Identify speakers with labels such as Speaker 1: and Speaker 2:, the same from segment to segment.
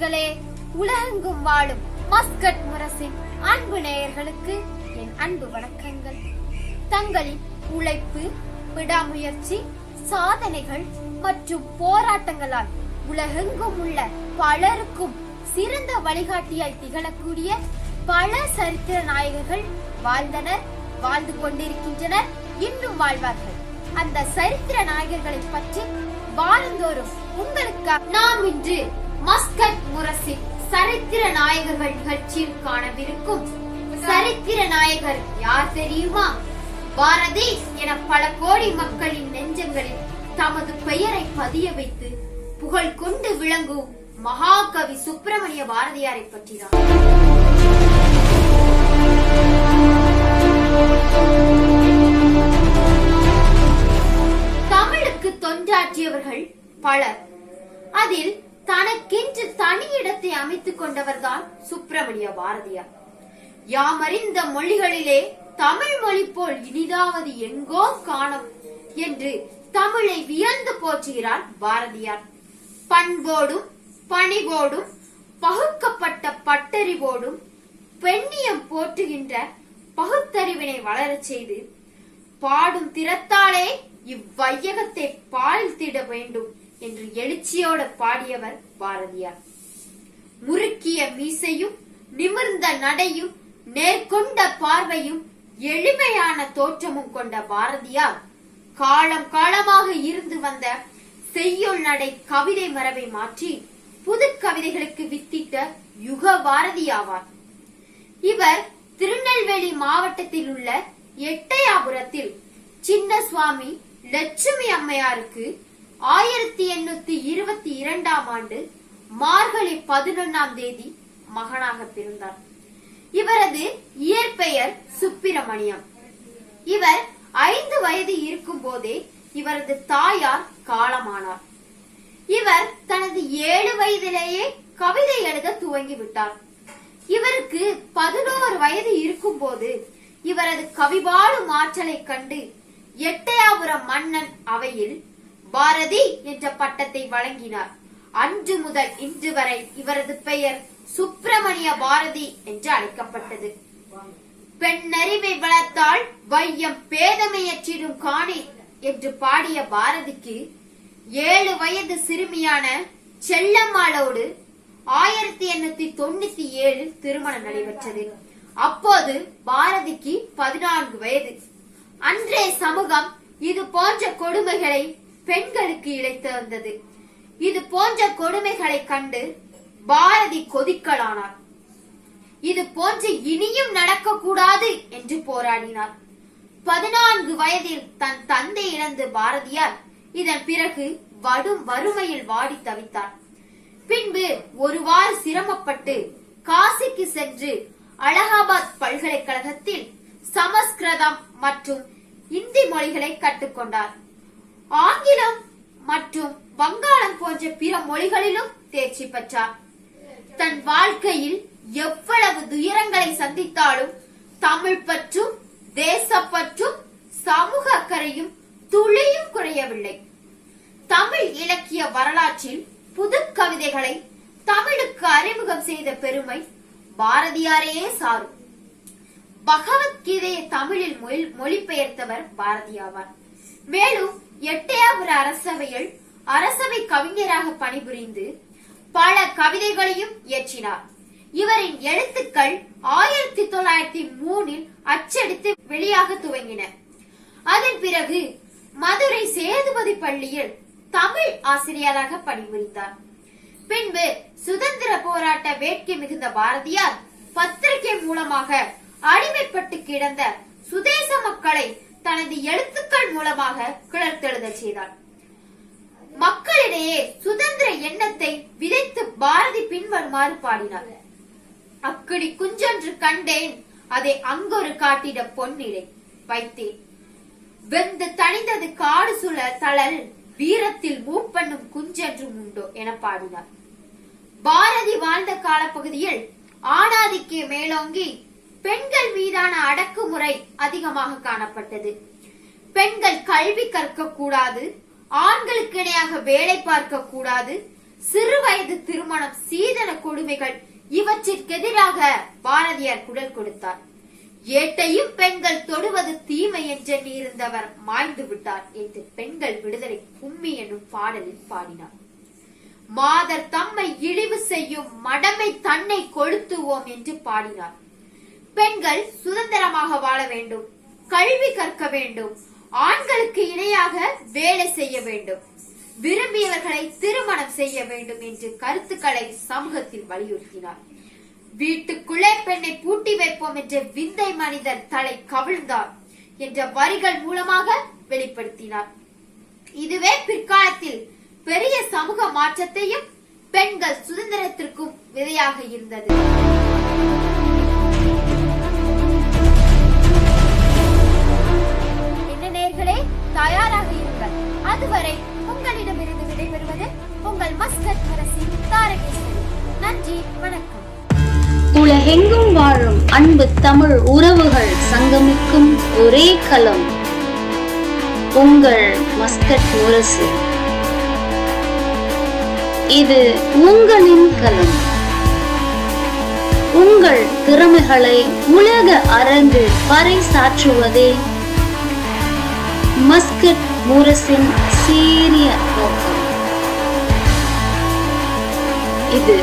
Speaker 1: நேயர்களே உலகெங்கும் வாழும் மஸ்கட் முரசின் அன்பு நேயர்களுக்கு என் அன்பு வணக்கங்கள் தங்களின் உழைப்பு விடாமுயற்சி சாதனைகள் மற்றும் போராட்டங்களால் உலகெங்கும் உள்ள பலருக்கும் சிறந்த வழிகாட்டியாய் திகழக்கூடிய பல சரித்திர நாயகர்கள் வாழ்ந்தனர் வாழ்ந்து கொண்டிருக்கின்றனர் இன்னும் வாழ்வார்கள் அந்த சரித்திர நாயகர்களை பற்றி வாரந்தோறும் உங்களுக்கு நாம் இன்று மஸ்கட் முரசின் சரித்திர நாயகர்கள் நிகழ்ச்சியில் காணவிருக்கும் சரித்திர நாயகர் யார் தெரியுமா பாரதி என பல கோடி மக்களின் நெஞ்சங்களில் தமது பெயரை பதிய வைத்து புகழ் கொண்டு விளங்கும் மகாகவி சுப்பிரமணிய பாரதியாரை பற்றிதான் தமிழுக்கு தொண்டாற்றியவர்கள் பலர் அதில் தனக்கென்று தனி இடத்தை அமைத்துக் கொண்டவர்தான் சுப்பிரமணிய பாரதியார் யாமறிந்த மொழிகளிலே தமிழ் மொழி போல் இனிதாவது எங்கோ காணும் என்று தமிழை வியந்து போற்றுகிறார் பாரதியார் பண்போடும் பணிவோடும் பகுக்கப்பட்ட பட்டறிவோடும் பெண்ணியம் போற்றுகின்ற பகுத்தறிவினை வளரச் செய்து பாடும் திறத்தாலே இவ்வையகத்தை திட வேண்டும் என்று எழுச்சியோட பாடியவர் பாரதியார் முறுக்கிய மீசையும் நிமிர்ந்த நடையும் நேர்கொண்ட பார்வையும் எளிமையான தோற்றமும் கொண்ட பாரதியார் காலம் காலமாக இருந்து வந்த செய்யுள் நடை கவிதை மரபை மாற்றி புது கவிதைகளுக்கு வித்திட்ட யுக பாரதியாவார் இவர் திருநெல்வேலி மாவட்டத்தில் உள்ள எட்டயாபுரத்தில் சின்ன சுவாமி லட்சுமி அம்மையாருக்கு ஆயிரத்தி எண்ணூத்தி இருபத்தி இரண்டாம் ஆண்டு மார்கழி பதினொன்னாம் தேதி மகனாக பிறந்தார் இவரது இயற்பெயர் சுப்பிரமணியம் இவர் ஐந்து வயது இருக்கும் போதே இவரது தாயார் காலமானார் இவர் தனது ஏழு வயதிலேயே கவிதை எழுத துவங்கி விட்டார் இவருக்கு பதினோரு வயது இருக்கும் போது இவரது கவிபாடும் ஆற்றலை கண்டு எட்டயாபுரம் மன்னன் அவையில் பாரதி என்ற பட்டத்தை வழங்கினார் அன்று முதல் இன்று வரை இவரது பெயர் சுப்பிரமணிய பாரதி என்று அழைக்கப்பட்டது பெண்ணறிவை வளர்த்தால் வையம் பேதமையற்றிடும் காணி என்று பாடிய பாரதிக்கு ஏழு வயது சிறுமியான செல்லம்மாளோடு ஆயிரத்தி எண்ணூத்தி தொண்ணூத்தி ஏழில் திருமணம் நடைபெற்றது அப்போது பாரதிக்கு பதினான்கு வயது அன்றைய சமூகம் இது போன்ற கொடுமைகளை பெண்களுக்கு இழைத்து வந்தது இது போன்ற கொடுமைகளை கண்டு பாரதி கொதிக்கலானார் இது போன்று இனியும் நடக்கக்கூடாது என்று போராடினார் பதினான்கு வயதில் தன் தந்தை இழந்து பாரதியார் இதன் பிறகு வடும் வறுமையில் வாடி தவித்தார் பின்பு ஒருவாறு சிரமப்பட்டு காசிக்கு சென்று அலகாபாத் பல்கலைக்கழகத்தில் சமஸ்கிருதம் மற்றும் இந்தி மொழிகளை கற்றுக்கொண்டார் ஆங்கிலம் மற்றும் வங்காளம் போன்ற பிற மொழிகளிலும் தேர்ச்சி பெற்றார் தன் வாழ்க்கையில் எவ்வளவு துயரங்களை சந்தித்தாலும் தமிழ் பற்றும் தேசப்பற்றும் சமூக அக்கறையும் துளியும் குறையவில்லை தமிழ் இலக்கிய வரலாற்றில் புது கவிதைகளை தமிழுக்கு அறிமுகம் செய்த பெருமை பாரதியாரையே சாரும் பகவத்கீதையை தமிழில் மொழிபெயர்த்தவர் பாரதியாவார் மேலும் எட்டையாபுர அரசவையில் அரசவை கவிஞராக பணிபுரிந்து பல கவிதைகளையும் இயற்றினார் இவரின் எழுத்துக்கள் ஆயிரத்தி தொள்ளாயிரத்தி மூணில் அச்சடித்து வெளியாக துவங்கின அதன் பிறகு மதுரை சேதுபதி பள்ளியில் தமிழ் ஆசிரியராக பணிபுரிந்தார் பின்பு சுதந்திர போராட்ட வேட்கை மிகுந்த பாரதியார் பத்திரிகை மூலமாக அடிமைப்பட்டு கிடந்த சுதேச மக்களை தனது எழுத்துக்கள் மூலமாக கிளர்த்தெழுத செய்தார் மக்களிடையே சுதந்திர எண்ணத்தை விதைத்து பாரதி பின்வருமாறு பாடினார் அக்கடி குஞ்சொன்று கண்டேன் அதை அங்கொரு காட்டிட பொன்னிலை வைத்தேன் வெந்து தனிந்தது காடு சுழ தளல் வீரத்தில் மூப்பண்ணும் குஞ்சென்றும் உண்டோ என பாடினார் பாரதி வாழ்ந்த காலப்பகுதியில் ஆணாதிக்கே மேலோங்கி பெண்கள் மீதான அடக்குமுறை அதிகமாக காணப்பட்டது பெண்கள் கல்வி கற்க கூடாது ஆண்களுக்கு இணையாக வேலை பார்க்க கூடாது சிறு வயது திருமணம் சீதன கொடுமைகள் இவற்றிற்கு எதிராக பாரதியார் குடல் கொடுத்தார் ஏட்டையும் பெண்கள் தொடுவது தீமை என்றெண்ணி இருந்தவர் மாய்ந்து விட்டார் என்று பெண்கள் விடுதலை கும்மி என்னும் பாடலில் பாடினார் மாதர் தம்மை இழிவு செய்யும் மடமை தன்னை கொளுத்துவோம் என்று பாடினார் பெண்கள் சுதந்திரமாக வாழ வேண்டும் கல்வி கற்க வேண்டும் ஆண்களுக்கு இணையாக வேலை செய்ய வேண்டும் விரும்பியவர்களை திருமணம் செய்ய வேண்டும் என்று கருத்துக்களை சமூகத்தில் வலியுறுத்தினார் வீட்டுக்குள்ளே பெண்ணை பூட்டி வைப்போம் என்ற விந்தை மனிதர் தலை கவிழ்ந்தார் என்ற வரிகள் மூலமாக வெளிப்படுத்தினார் இதுவே பிற்காலத்தில் பெரிய சமூக மாற்றத்தையும் பெண்கள் சுதந்திரத்திற்கும் விதையாக இருந்தது தயாராக இருங்கள் அதுவரை உங்களிடமிருந்து விடைபெறுவது உங்கள் மஸ்கட் அரசின் தாரகேஸ்வரி நன்றி வணக்கம்
Speaker 2: உலகெங்கும் வாழும் அன்பு தமிழ் உறவுகள் சங்கமிக்கும் ஒரே களம் உங்கள் மஸ்கட் முரசு இது உங்களின் களம் உங்கள் திறமைகளை உலக அரங்கில் பறைசாற்றுவதே சாற்றுவதே மஸ்கட் மூரசின் சீரிய நோக்கம் இது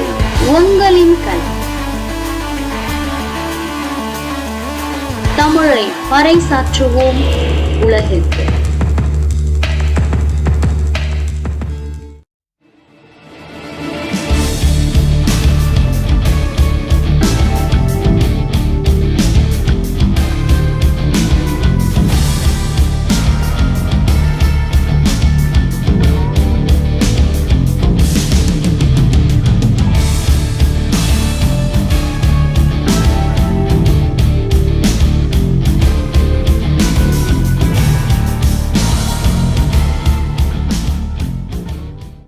Speaker 2: உங்களின் கல் தமிழை பறைசாற்றுவோம் உலகிற்கு